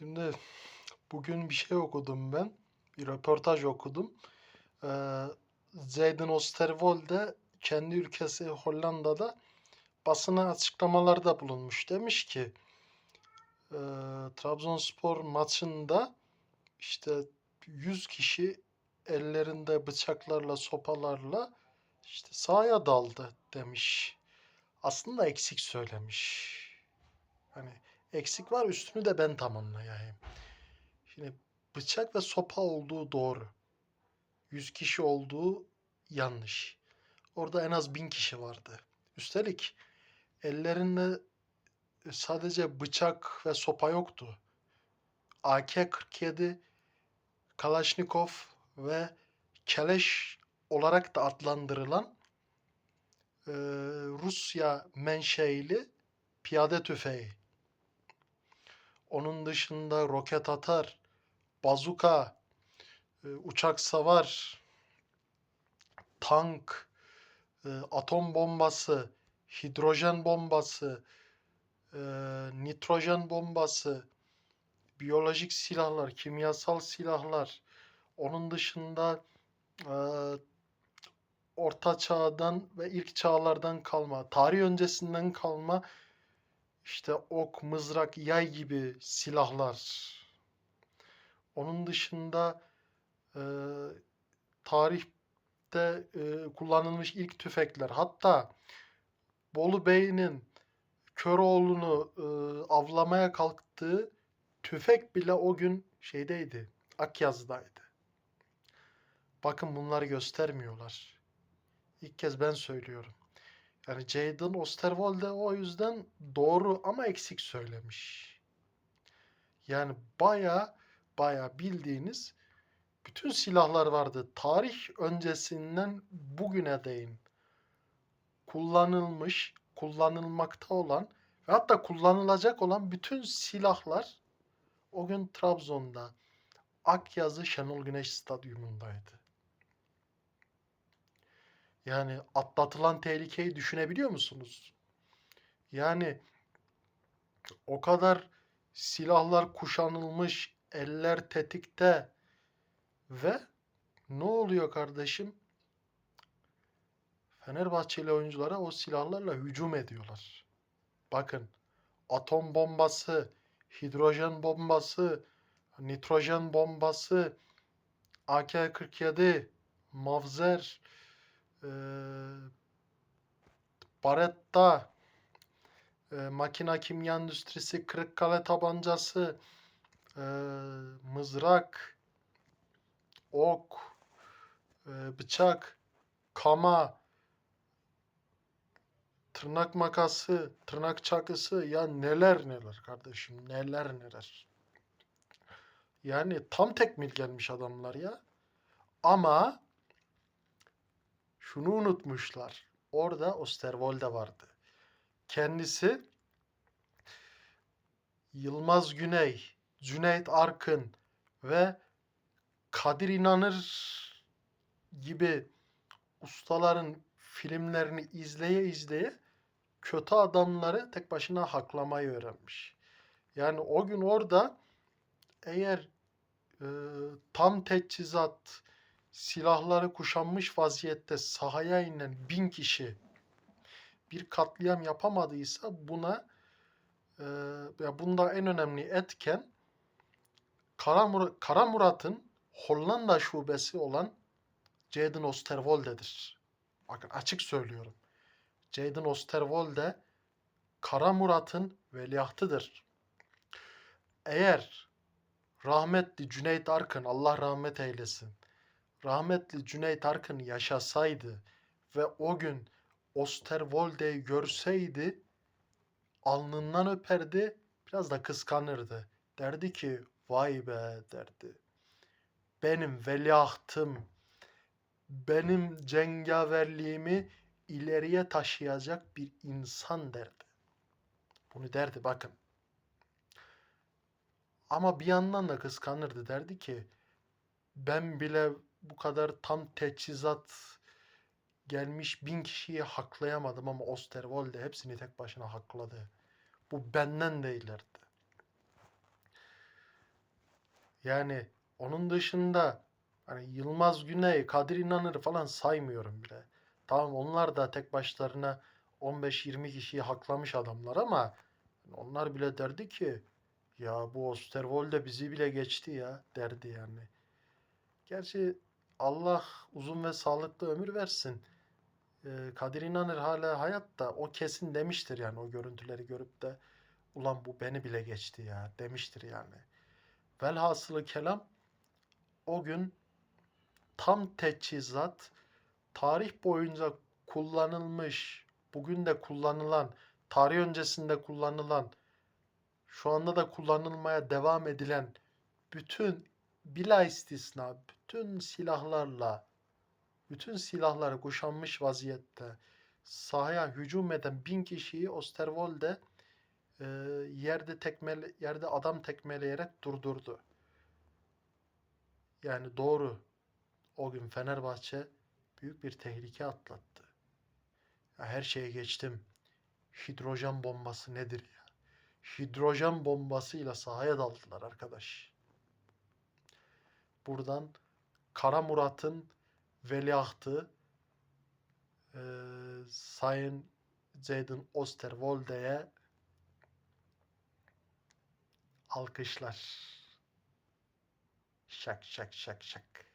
Şimdi bugün bir şey okudum ben. Bir röportaj okudum. Ee, Zeydan Osterwolde kendi ülkesi Hollanda'da basına açıklamalarda bulunmuş. Demiş ki e, Trabzonspor maçında işte 100 kişi ellerinde bıçaklarla, sopalarla işte sahaya daldı demiş. Aslında eksik söylemiş. Hani eksik var üstünü de ben tamamlayayım. Şimdi bıçak ve sopa olduğu doğru. 100 kişi olduğu yanlış. Orada en az 1000 kişi vardı. Üstelik ellerinde sadece bıçak ve sopa yoktu. AK-47, Kalashnikov ve Keleş olarak da adlandırılan e, Rusya menşeili piyade tüfeği. Onun dışında roket atar, bazuka, e, uçak savar, tank, e, atom bombası, hidrojen bombası, e, nitrojen bombası, biyolojik silahlar, kimyasal silahlar. Onun dışında orta çağdan ve ilk çağlardan kalma, tarih öncesinden kalma işte ok, mızrak, yay gibi silahlar. Onun dışında e, tarihte e, kullanılmış ilk tüfekler. Hatta Bolu Bey'in Köroğlu'nu e, avlamaya kalktığı tüfek bile o gün şeydeydi. Akyaz'daydı. Bakın bunları göstermiyorlar. İlk kez ben söylüyorum. Yani Jadon Osterwolde o yüzden doğru ama eksik söylemiş. Yani baya baya bildiğiniz bütün silahlar vardı. Tarih öncesinden bugüne değin kullanılmış, kullanılmakta olan ve hatta kullanılacak olan bütün silahlar o gün Trabzon'da Akyazı Şenol Güneş Stadyumundaydı. Yani atlatılan tehlikeyi düşünebiliyor musunuz? Yani o kadar silahlar kuşanılmış, eller tetikte ve ne oluyor kardeşim? Fenerbahçeli oyunculara o silahlarla hücum ediyorlar. Bakın atom bombası, hidrojen bombası, nitrojen bombası, AK-47, Mavzer, e, Baretta, e, makina kimya endüstrisi, Kırıkkale tabancası, e, mızrak, ok, e, bıçak, kama, tırnak makası, tırnak çakısı ya neler neler kardeşim neler neler. Yani tam tekmil gelmiş adamlar ya. Ama şunu unutmuşlar. Orada Osterwolde vardı. Kendisi Yılmaz Güney, Cüneyt Arkın ve Kadir İnanır gibi ustaların filmlerini izleye izleye kötü adamları tek başına haklamayı öğrenmiş. Yani o gün orada eğer e, tam teçhizat silahları kuşanmış vaziyette sahaya inen bin kişi bir katliam yapamadıysa buna e, ya bunda en önemli etken Kara, Mur Kara Murat'ın Hollanda şubesi olan Jadon Osterwolde'dir. Bakın açık söylüyorum. Jadon Osterwolde Kara Murat'ın veliahtıdır. Eğer rahmetli Cüneyt Arkın Allah rahmet eylesin. Rahmetli Cüneyt Arkın yaşasaydı ve o gün Osterwolde'yi görseydi alnından öperdi, biraz da kıskanırdı. Derdi ki vay be derdi. Benim veliahtım, benim cengaverliğimi ileriye taşıyacak bir insan derdi. Bunu derdi bakın. Ama bir yandan da kıskanırdı derdi ki ben bile bu kadar tam teçhizat gelmiş bin kişiyi haklayamadım ama Osterwolde hepsini tek başına hakladı. Bu benden de ilerdi. Yani onun dışında hani Yılmaz Güney, Kadir İnanır falan saymıyorum bile. Tamam onlar da tek başlarına 15-20 kişiyi haklamış adamlar ama onlar bile derdi ki ya bu Osterwolde bizi bile geçti ya derdi yani. Gerçi Allah uzun ve sağlıklı ömür versin. Ee, Kadir İnanır hala hayatta. O kesin demiştir yani o görüntüleri görüp de ulan bu beni bile geçti ya demiştir yani. Velhasılı kelam o gün tam teçhizat tarih boyunca kullanılmış, bugün de kullanılan, tarih öncesinde kullanılan, şu anda da kullanılmaya devam edilen bütün bila istisna bütün silahlarla bütün silahları kuşanmış vaziyette sahaya hücum eden bin kişiyi Osterwolde e, yerde tekmele, yerde adam tekmeleyerek durdurdu. Yani doğru. O gün Fenerbahçe büyük bir tehlike atlattı. Ya her şeye geçtim. Hidrojen bombası nedir ya? Hidrojen bombasıyla sahaya daldılar arkadaş. Buradan Kara Murat'ın veliahtı eee Sayın Zeydan Osterwolde'ye alkışlar. Şak şak şak şak.